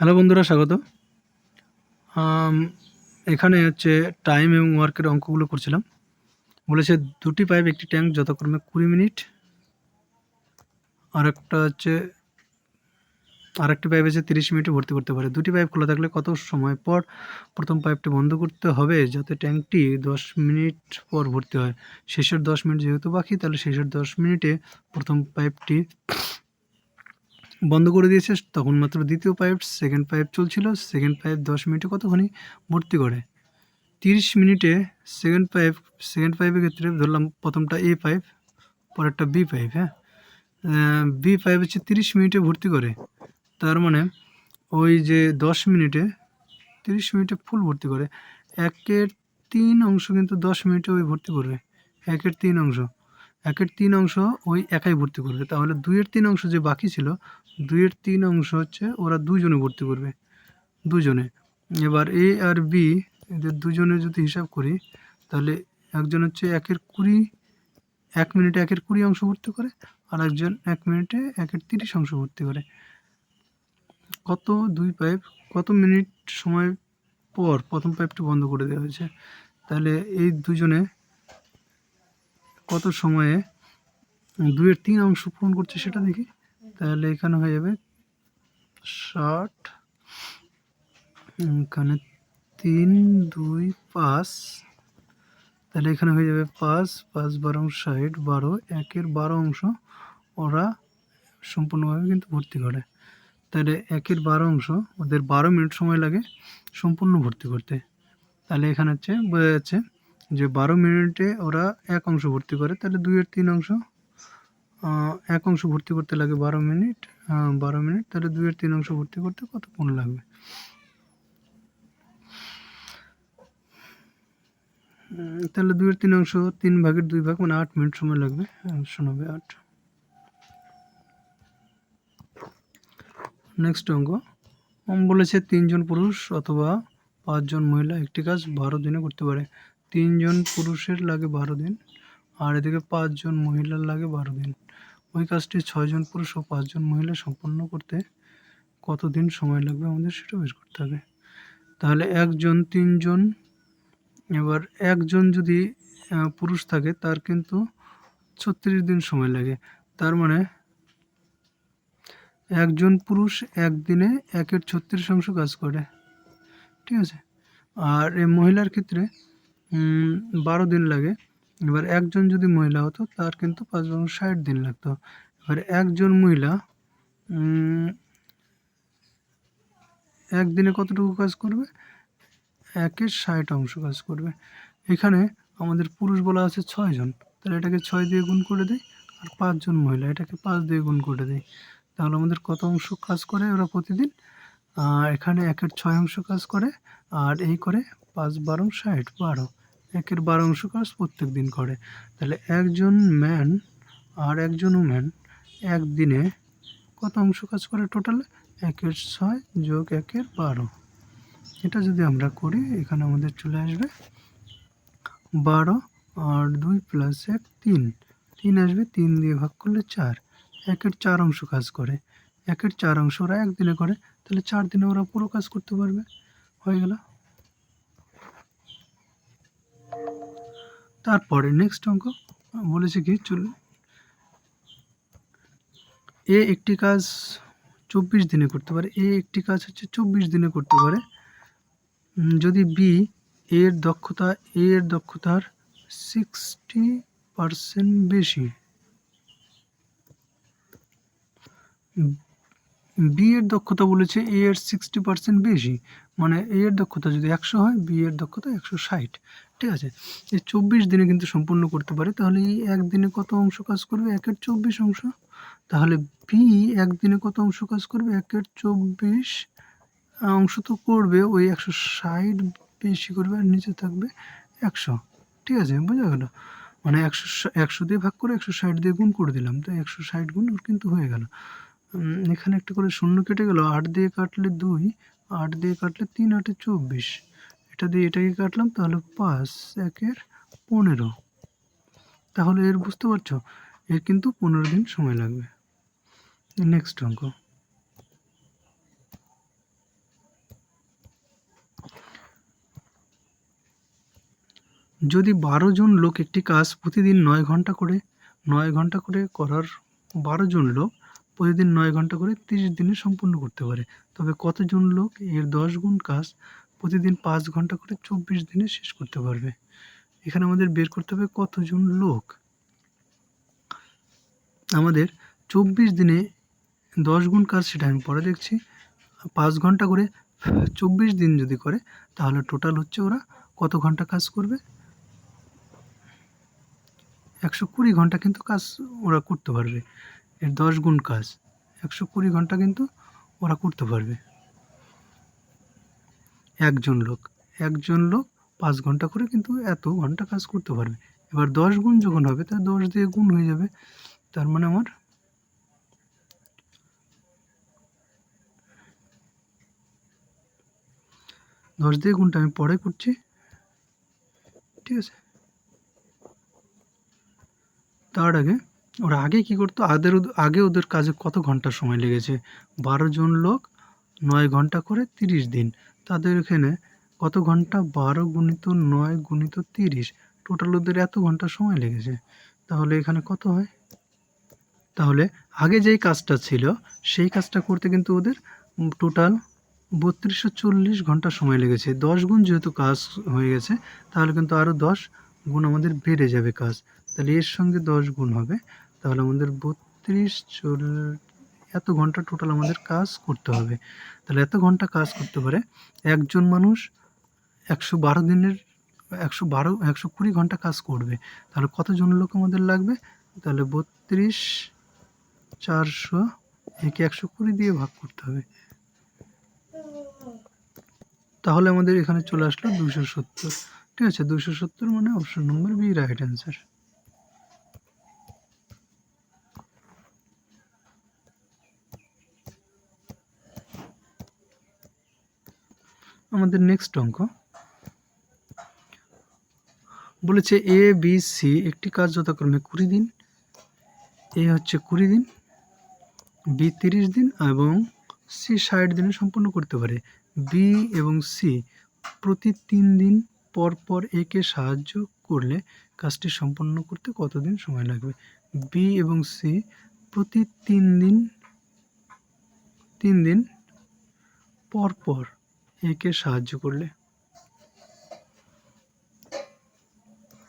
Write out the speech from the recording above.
Hello বন্ধুরা, স্বাগত। এখানে হচ্ছে টাইম এবং ওয়ার্কের অঙ্কগুলো করছিলাম। বলেছে দুটি পাইপ একটি ট্যাঙ্ক যথাক্রমে কুড়ি মিনিট। আর একটা হচ্ছে, আরেকটি পাইপ আছে তিরিশ মিনিটে ভর্তি করতে পারে। দুটি পাইপ খোলা থাকলে কত সময় পর প্রথম পাইপটি বন্ধ করতে হবে? যাতে ট্যাঙ্কটি দশ মিনিট পর ভর্তি হয়। শেষের দশ মিনিট যেহেতু বাকি, তাহলে শেষের দশ মিনিটে প্রথম পাইপটি বন্ধ করে দিয়েছে, তখন মাত্র দ্বিতীয় পাইপ সেকেন্ড পাইপ চলছিল সেকেন্ড পাইপ দশ মিনিটে কতক্ষণই ভর্তি করে? তিরিশ মিনিটে সেকেন্ড পাইপ সেকেন্ড পাইপের ক্ষেত্রে ধরলাম প্রথমটা এ পাইপ, পরেরটা বি পাইপ হ্যাঁ? বি পাইপ হচ্ছে তিরিশ মিনিটে ভর্তি করে, তার মানে ওই যে দশ মিনিটে, তিরিশ মিনিটে ফুল ভর্তি করে, একের তিন অংশ কিন্তু দশ মিনিটে ওই ভর্তি করবে, একের তিন অংশ। একের তিন অংশ ওই একাই ভর্তি করবে। তাহলে দুইয়ের তিন অংশ যে বাকি ছিল, দুইয়ের তিন অংশ হচ্ছে ওরা দুজনে ভর্তি করবে। দুজনে এবার এ আর বি এদের দুজনে যদি হিসাব করি, তাহলে একজন হচ্ছে একের কুড়ি, এক মিনিটে একের কুড়ি অংশ ভর্তি করে, আর একজন এক মিনিটে একের তিরিশ অংশ ভর্তি করে। কত? দুই পাইপ। কত মিনিট সময় পর প্রথম পাইপটি বন্ধ করে দেওয়া হয়েছে? তাহলে এই দুজনে কত সময়ে দুইয়ের তিন অংশ পূরণ করছে সেটা দেখি। তাহলে এখানে হয়ে যাবে ষাট, এখানে তিন, দুই, পাঁচ। তাহলে এখানে হয়ে যাবে পাঁচ পাঁচ বারো, ষাট, বারো, একের বারো অংশ ওরা সম্পূর্ণভাবে কিন্তু ভর্তি করে। তাহলে একের বারো অংশ ওদের বারো মিনিট সময় লাগে সম্পূর্ণ ভর্তি করতে। তাহলে এখানে হচ্ছে, বোঝা যাচ্ছে যে বারো মিনিটে ওরা এক অংশ ভর্তি করে, তাহলে দুইয়ের তিন অংশ এক অংশ ভর্তি করতে লাগে বারো মিনিট বারো মিনিট, তাহলে দুইয়ের তিন অংশ ভর্তি করতে কতক্ষণ লাগবে? তাহলে দুইয়ের তিন অংশ, তিন ভাগের দুই ভাগ মানে আট মিনিট সময় লাগবে শোনাবে আট। নেক্সট অঙ্ক বলেছে তিনজন পুরুষ অথবা পাঁচজন মহিলা একটি কাজ বারো দিনে করতে পারে। তিনজন পুরুষের লাগে বারো দিন, আর এদিকে পাঁচজন মহিলার লাগে বারো দিন। ওই কাজটি ছয়জন পুরুষ ও পাঁচজন মহিলা সম্পন্ন করতে কতদিন সময় লাগবে আমাদের সেটা বের করতে হবে। তাহলে একজন, তিনজন, এবার একজন যদি পুরুষ থাকে তার কিন্তু ছত্রিশ দিন সময় লাগে। তার মানে একজন পুরুষ একদিনে একের ছত্রিশ অংশ কাজ করে। ঠিক আছে? আর মহিলার ক্ষেত্রে বারো দিন লাগে। এবার একজন যদি মহিলা হতো, তার কিন্তু পাঁচ বারো ষাট দিন লাগতো। এবার একজন মহিলা একদিনে কতটুকু কাজ করবে? একের ষাট অংশ কাজ করবে। এখানে আমাদের পুরুষ বলা আছে ছয়জন তাহলে এটাকে ছয় দিয়ে গুণ করে দেয় আর পাঁচজন মহিলা, এটাকে পাঁচ দিয়ে গুণ করে দেয় তাহলে আমাদের কত অংশ কাজ করে ওরা প্রতিদিন? আর এখানে একের ছয় অংশ কাজ করে, আর এই করে পাঁচ, বারো, ষাট, বারো। একের বারো অংশ কাজ প্রত্যেক দিন করে। তাহলে একজন ম্যান আর একজন উম্যান একদিনে কত অংশ কাজ করে টোটালে একের ছয় যোগ একের বারো। এটা যদি আমরা করি, এখানে আমাদের চলে আসবে বারো আর দুই প্লাস এক, তিন। তিন আসবে, তিন দিয়ে ভাগ করলে চার। একের চার অংশ কাজ করে। একের চার অংশ ওরা একদিনে করে। তাহলে চার দিনে ওরা পুরো কাজ করতে পারবে। হয়ে গেল। তারপরে নেক্সট অঙ্ক বলেছে কি চল এ একটি কাজ চব্বিশ দিনে করতে পারে, এ একটি কাজ হচ্ছে চব্বিশ দিনে করতে পারে। যদি বি এর দক্ষতা এ এর দক্ষতার সিক্সটি পারসেন্ট বেশি বি এর দক্ষতা বলেছে এ এর সিক্সটি পার্সেন্ট বেশি মানে এ এর দক্ষতা যদি একশো হয় বি এর দক্ষতা একশো ষাট। ঠিক আছে? এই চব্বিশ দিনে কিন্তু সম্পূর্ণ করতে পারে। তাহলে এই একদিনে কত অংশ কাজ করবে? একের চব্বিশ অংশ। তাহলে বি একদিনে কত অংশ কাজ করবে? একের চব্বিশ অংশ তো করবে, ওই একশো ষাট বেশি করবে আর নিচে থাকবে একশো। ঠিক আছে? বোঝা গেল? মানে একশো একশো দিয়ে ভাগ করে একশো ষাট দিয়ে গুণ করে দিলাম। তো একশো ষাট গুণ ওর কিন্তু হয়ে গেল। এখানে একটা করে শূন্য কেটে গেল। আট দিয়ে কাটলে দুই, আট দিয়ে কাটলে তিন, আটে চব্বিশ। একটা দিয়ে এটাকে কাটলাম, তাহলে পাঁচ একের পনেরো। তাহলে এর বুঝতে পারছ, এর কিন্তু পনেরো দিন সময় লাগবে। নেক্সট অঙ্ক। যদি বারো জন লোক একটি কাজ প্রতিদিন নয় ঘণ্টা করে, নয় ঘণ্টা করে করার বারো জন লোক প্রতিদিন নয় ঘণ্টা করে তিরিশ দিনে সম্পূর্ণ করতে পারে, তবে কতজন লোক এর দশ গুণ কাজ প্রতিদিন পাঁচ ঘণ্টা করে চব্বিশ দিনে শেষ করতে পারবে। এখানে আমাদের বের করতে হবে কতজন লোক? আমাদের চব্বিশ দিনে দশ গুণ কাজ সেটা আমি পরে দেখছি। পাঁচ ঘণ্টা করে চব্বিশ দিন যদি করে, তাহলে টোটাল হচ্ছে ওরা কত ঘণ্টা কাজ করবে? একশো কুড়ি ঘণ্টা কিন্তু কাজ ওরা করতে পারবে। এর দশ গুণ কাজ। একশো কুড়ি ঘণ্টা কিন্তু ওরা করতে পারবে। একজন লোক একজন লোক পাঁচ ঘণ্টা করে কিন্তু এত ঘণ্টা কাজ করতে পারবে। এবার দশ গুণ যখন হবে তার দশ দিয়ে গুণ হয়ে যাবে। তার মানে আমার দশ দিয়ে গুণটা আমি পরে করছি। ঠিক আছে? তার আগে, ওরা আগে কি করতো? আদের আগে ওদের কাজে কত ঘণ্টা সময় লেগেছে? বারো জন লোক, নয় ঘণ্টা করে তিরিশ দিন। তাদের এখানে কত ঘণ্টা? বারো গুণিত নয় গুণিত তিরিশ। টোটাল ওদের এত ঘণ্টা সময় লেগেছে। তাহলে এখানে কত হয়? তাহলে আগে যেই কাজটা ছিল, সেই কাজটা করতে কিন্তু ওদের টোটাল বত্রিশশো চল্লিশ ঘণ্টা সময় লেগেছে। দশ গুণ যেহেতু কাজ হয়ে গেছে, তাহলে কিন্তু আরও দশ গুণ আমাদের বেড়ে যাবে কাজ। তাহলে এর সঙ্গে দশ গুণ হবে। তাহলে আমাদের বত্রিশ চল এত ঘণ্টা টোটাল আমাদের কাজ করতে হবে। তাহলে এত ঘণ্টা কাজ করতে পারে, একজন মানুষ একশো বারো দিনের, একশো বারো, একশো কুড়ি ঘণ্টা কাজ করবে। তাহলে কতজন লোক আমাদের লাগবে? তাহলে বত্রিশ, চারশো, একে একশো কুড়ি দিয়ে ভাগ করতে হবে। তাহলে আমাদের এখানে চলে আসলো দুশো সত্তর। ঠিক আছে দুশো সত্তর মানে option number B right answer আমাদের নেক্সট অঙ্ক। বলেছে এ বি সি একটি কাজ যথাক্রমে কুড়ি দিন এ হচ্ছে কুড়ি দিন বি তিরিশ দিন এবং সি ষাট দিনে সম্পূর্ণ করতে পারে। বি এবং সি প্রতি তিন দিন পর পর একে সাহায্য করলে কাজটি সম্পন্ন করতে কতদিন সময় লাগবে? বি এবং সি প্রতি তিন দিন তিন দিন পর পর একে সাহায্য করলে?